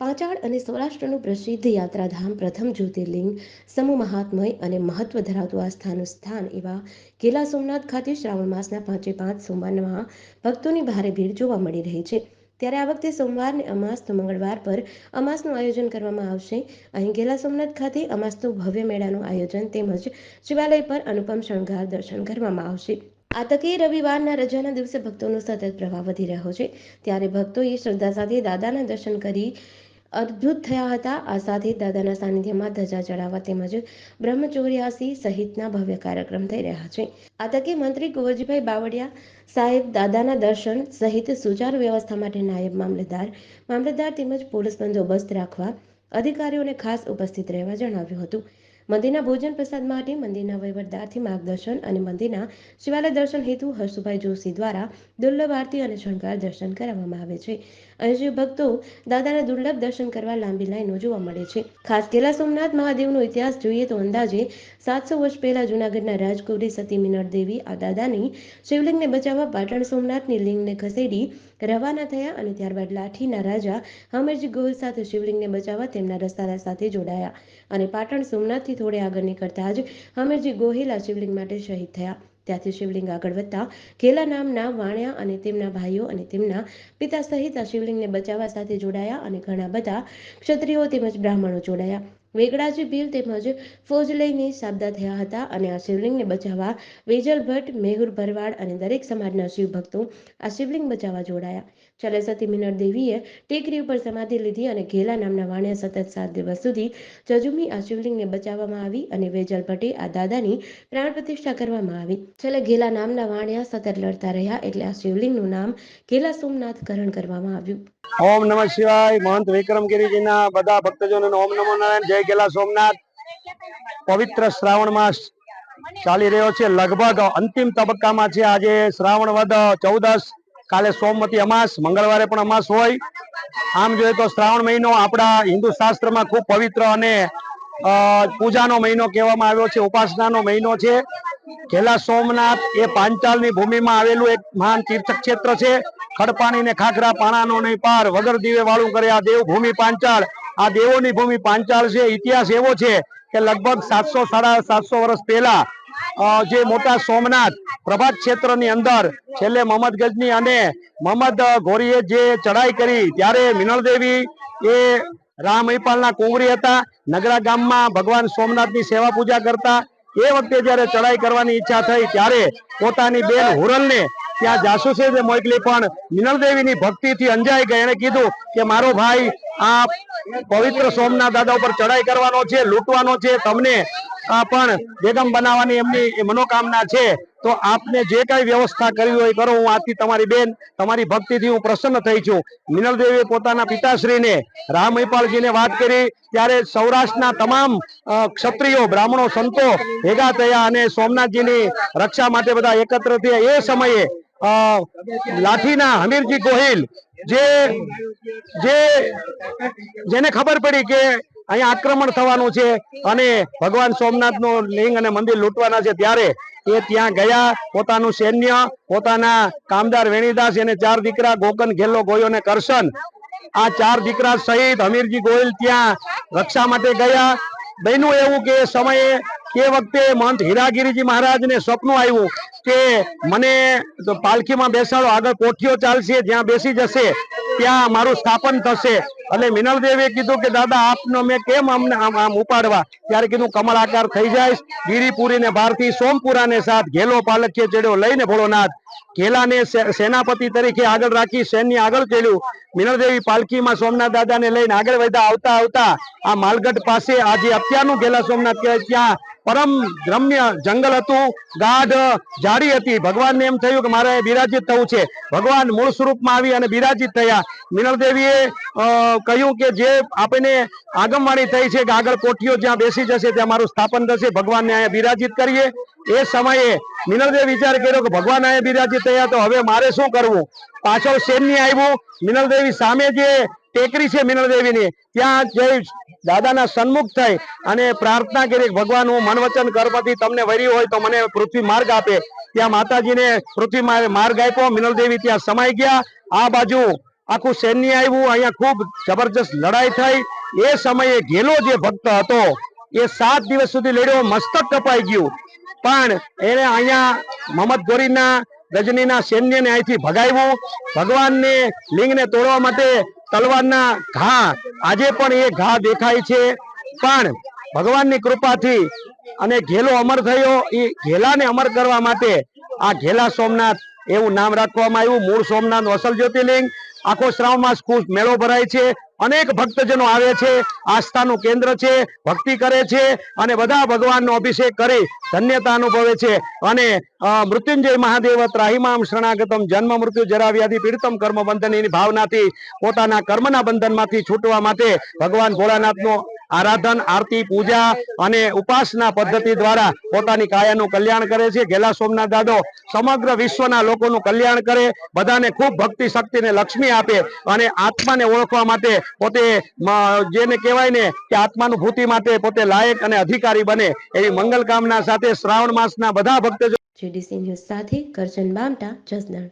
પાંચાળ અને સૌરાષ્ટ્રનું પ્રસિદ્ધ યાત્રાધામ પ્રથમ જ્યોતિર્લિંગ સમૂહ મહાત્મય અને મહત્વ ધરાવતું આ સ્થાનનું સ્થાન એવા ગેલા સોમનાથ ખાતે શ્રાવણ માસના પાંચે પાંચ સોમવારમાં ભક્તોની ભારે ભીડ જોવા મળી રહી છે. ત્યારે આ વખતે સોમવારને અમાસ તો મંગળવાર પર અમાસનું આયોજન કરવામાં આવશે. અહીં ગેલા સોમનાથ ખાતે અમાસનું ભવ્ય મેળાનું આયોજન તેમજ શિવાલય પર અનુપમ શણગાર દર્શન કરવામાં આવશે. આ તકે રવિવારના રજાના દિવસે ભક્તોનો સતત પ્રવાહ વધી રહ્યો છે. ત્યારે ભક્તોએ શ્રદ્ધા સાથે દાદાના દર્શન કરી અદ્ભુત થયા હતા. આ સાથે દાદાના સાનિધ્યમાં ધજા ચડાવવા તેમજ બ્રહ્મચોર્યાસી સહિતના ભવ્ય કાર્યક્રમ થઈ રહ્યા છે. આ તકે મંત્રી કુંવરજીભાઈ બાવળિયા સાહેબ દાદાના દર્શન સહિત સુચારુ વ્યવસ્થા માટે નાયબ મામલતદાર મામલતદાર તેમજ પોલીસ બંદોબસ્ત રાખવા અધિકારીઓને ખાસ ઉપસ્થિત રહેવા જણાવ્યું હતું. મંદિરના ભોજન પ્રસાદ માટે મંદિરના વહીવટદારથી માર્ગદર્શન અને મંદિરના શિવાલય દર્શન હેતુ હર્ષુભાઈ જોશી દ્વારા દુર્લભ આરતી અને શણગાર દર્શન કરાવવામાં આવે છે. અહીં ભક્તો દાદાના દુર્લભ દર્શન કરવા લાંબી લાઈનો જોવા મળે છે. ખાસ કેલા સોમનાથ મહાદેવનો ઇતિહાસ જોઈએ તો અંદાજે સાતસો વર્ષ પહેલા જૂનાગઢના રાજકુરી સતી મિનળ દેવી આ દાદાની શિવલિંગને બચાવવા પાટણ સોમનાથની લિંગને ખસેડી રવાના થયા અને ત્યારબાદ લાઠીના રાજા હમીરજી ગોહિલ સાથે શિવલિંગને બચાવવા તેમના રસ્તાના સાથે જોડાયા અને પાટણ સોમનાથથી થોડે આગળ નીકળતા જ હમીરજી ગોહિલા શિવલિંગ માટે શહીદ થયા. ત્યાંથી શિવલિંગ આગળ વધતા ઘેલા નામના વાણિયા અને તેમના ભાઈઓ અને તેમના પિતા સહિત આ શિવલિંગને બચાવવા સાથે જોડાયા અને ઘણા બધા ક્ષત્રિયો તેમજ બ્રાહ્મણો જોડાયા. વેગડાજી ભીલ તેમજ ફોજ સાબદા થયા હતા અને આ શિવલિંગને બચાવવા વેજલ ભટ્ટ, મેહુર ભરવાડ અને દરેક સમાજના શિવ ભક્તો આ શિવલિંગ બચાવવા જોડાયા. છેલ્લે મિનળ દેવીએ ટેકરી ઉપર સમાધિ લીધી અને ઘેલા નામના વાણિયા સતત સાત દિવસ સુધી જજુમી આ શિવલિંગને બચાવવામાં આવી અને વેજલ ભટ્ટે આ દાદાની પ્રાણ પ્રતિષ્ઠા કરવામાં આવી. છેલ્લે ઘેલા નામના વાણિયા સતત લડતા રહ્યા એટલે આ શિવલિંગનું નામ ઘેલા સોમનાથ કરણ કરવામાં આવ્યું. ઓમ નમઃ શિવાય, મહંત વિક્રમગીરીજીના બધા ભક્તજનોને ઓમ નમો નારાયણ, જય ગેલા સોમનાથ. પવિત્ર શ્રાવણ માસ ચાલી રહ્યો છે. લગભગ અંતિમ તબક્કામાં છે આજે શ્રાવણ વદ ચૌદસ કાલે સોમવતી અમાસ, મંગળવારે પણ અમાસ હોય. આમ જોઈએ તો શ્રાવણ મહિનો આપણા હિન્દુ શાસ્ત્રમાં ખૂબ પવિત્ર અને પૂજાનો મહિનો કહેવામાં આવ્યો છે, ઉપાસનાનો મહિનો છે. ઘેલા સોમનાથ એ પાંચાલની ભૂમિમાં આવેલું એક મહાન તીર્થક્ષેત્ર છે. ખડપાણી ને ખાખરા પાણાનો નહીં પાર, વગર દીવે વાળું કરે આ દેવ પાંચાળ. આ દેવોની ભૂમિ પાંચાળ છે, ઇતિહાસ એવો છે કે લગભગ સાતસો સાડા સાતસો વર્ષ પહેલા જે મોટા સોમનાથ પ્રભાત ક્ષેત્રની અંદર છેલ્લે મોહમ્મદ ગજની અને મોહમ્મદ ઘોરીએ જે ચડાઈ કરી, ત્યારે મિનળ દેવી એ રામ મહિપાલના કુંવરી હતા, નગરા ગામમાં ભગવાન સોમનાથની સેવા પૂજા કરતા, એ વખતે જ્યારે ચડાઈ કરવાની ઈચ્છા થઈ, ત્યારે પોતાની બેન હુરલને ત્યાં જાસૂસે જે મોકલી, પણ મિનળ દેવીની ભક્તિથી અંજાઈ ગઈ એને કીધું કે મારો ભાઈ આ પવિત્ર સોમનાથ દાદા ઉપર ચડાઈ કરવાનો છે, લૂંટવાનો છે, તમને પણ બેગમ બનાવવાની એમની મનોકામના છે. તો આપને જે કઈ વ્યવસ્થા કરવી હોય કરો, હું આથી તમારી બેન, તમારી ભક્તિથી હું પ્રસન્ન થઈ છું. મિનલ પોતાના પિતાશ્રીને રામ વાત કરી, ત્યારે સૌરાષ્ટ્રના તમામ ક્ષત્રિયો, બ્રાહ્મણો, સંતો ભેગા થયા અને સોમનાથજીની રક્ષા માટે બધા એકત્ર થયા. એ સમયે લાઠીના હમીરજી ગોહિલ જેને ખબર પડી કે અહીંયા આક્રમણ થવાનું છે અને ભગવાન સોમનાથનું લિંગ અને મંદિર લૂંટવાના છે ત્યારે એ ત્યાં ગયા. પોતાનું સૈન્ય, પોતાના કામદાર વેણીદાસ એને ચાર દીકરા ગોકન ઘેલો ગોયો અને કરશન. આ ચાર દીકરા સહિત હમીરજી ગોયલ ત્યાં રક્ષા માટે ગયા. બન્યું એવું કે સમયે કે વખતે મહંત હીરાગીરીજી મહારાજને સ્વપ્ન આવ્યું કે મને પાલખીમાં બેસાડો. આગળ કોઠીઓ ચાલશે, જ્યાં બેસી જશે, ત્યાં મારું સ્થાપન થશે. એટલે મિનલ કીધું કે, દાદા, આપનો મેં કેમ અમને આમ ઉપાડવા? ત્યારે કીધું કમળ થઈ જાય ગીરીપુરી ને ભારતી સોમપુરા ને સાથ, ઘેલો પાલખીએ ચડ્યો લઈને ભોળોનાથ. ઘેલાને સેનાપતિ તરીકે આગળ રાખી સૈન્ય આગળ ચડ્યું. મિનળદેવી પાલખીમાં સોમનાથ દાદાને લઈને આગળ વધ્યા. આવતા આવતા આ માલગઢ પાસે આજે અત્યારનું ઘેલા સોમનાથ કહેવાય. ત્યાં પરમ રમ્ય જંગલ હતું. ગાઢ જાડી હતી. ભગવાનને એમ થયું કે મારે બિરાજિત થવું છે. ભગવાન મૂળ સ્વરૂપમાં આવી અને બિરાજિત થયા. મિનળદેવીએ કહ્યું કે જે આપણને આગમવાણી થઈ છે કે આગળ કોઠીઓ જ્યાં બેસી જશે ત્યાં મારું સ્થાપન થશે. ભગવાનને અહીંયા બિરાજિત કરીએ. એ સમયે મિનળદેવ વિચાર કર્યો કે ભગવાન અહીંયા બિરાજિત થયા તો હવે મારે શું કરવું? પાછળ સૈન્ય આવ્યું મિનલદેવી સામે જે ટેકરી છે મિનળદેવીની ત્યાં જઈ દાદાના સન્મુખ થઈ અને પ્રાર્થના કરી, ભગવાન હું મનવચન તમને વર્યું હોય તો મને પૃથ્વી માર્ગ આપે. ત્યાં માતાજીને પૃથ્વી માર્ગ આપ્યો, મિનલદેવી ત્યાં સમાઈ ગયા. આ બાજુ આખું સૈન્ય આવ્યું અહીંયા ખૂબ જબરજસ્ત લડાઈ થઈ. એ સમયે ઘેલો જે ભક્ત હતો, એ સાત દિવસ સુધી લડ્યો, મસ્તક કપાઈ ગયું. પણ એને અહીંયા મોહમ્મદ ગોરીના રજનીના સૈન્યને અહીંથી ભગાવ્યું. ભગવાનને લિંગને તોડવા માટે તલવારના ઘા. આજે પણ એ ઘા દેખાય છે. પણ ભગવાનની કૃપાથી અને ઘેલો અમર થયો. એ ઘેલાને અમર કરવા માટે આ ઘેલા સોમનાથ એવું નામ રાખવામાં આવ્યું. મૂળ સોમનાથ અસલ જ્યોતિર્લિંગ. આખો ખૂબ મેળો ભરાય છે. અનેક ભક્તજનો આવે છે, આસ્થાનું કેન્દ્ર છે, ભક્તિ કરે છે અને બધા ભગવાનનો અભિષેક કરી ધન્યતા અનુભવે છે. અને મૃત્યુંજય મહાદેવ ત્રાહિમામ શરણાગતમ જન્મ મૃત્યુ જરાવ્યાથી પીડિતમ કર્મ બંધનની ભાવનાથી પોતાના કર્મના બંધનમાંથી છૂટવા માટે ભગવાન ભોળાનાથનું આરાધન, આરતી, પૂજા અને ઉપાસના પદ્ધતિ દ્વારા પોતાની કાયાનું કલ્યાણ કરે છે. ઘેલા સોમનાથ દાદો સમગ્ર વિશ્વના લોકોનું કલ્યાણ કરે, બધાને ખૂબ ભક્તિ શક્તિને લક્ષ્મી આપે અને આત્માને ઓળખવા માટે પોતે જેને કહેવાય ને કે આત્માનુભૂતિ માટે પોતે લાયક અને અધિકારી બને એવી મંગલ કામના સાથે શ્રાવણ માસના બધા ભક્તો જીડીસી સાથે કરજણ બામટા, જસદણ.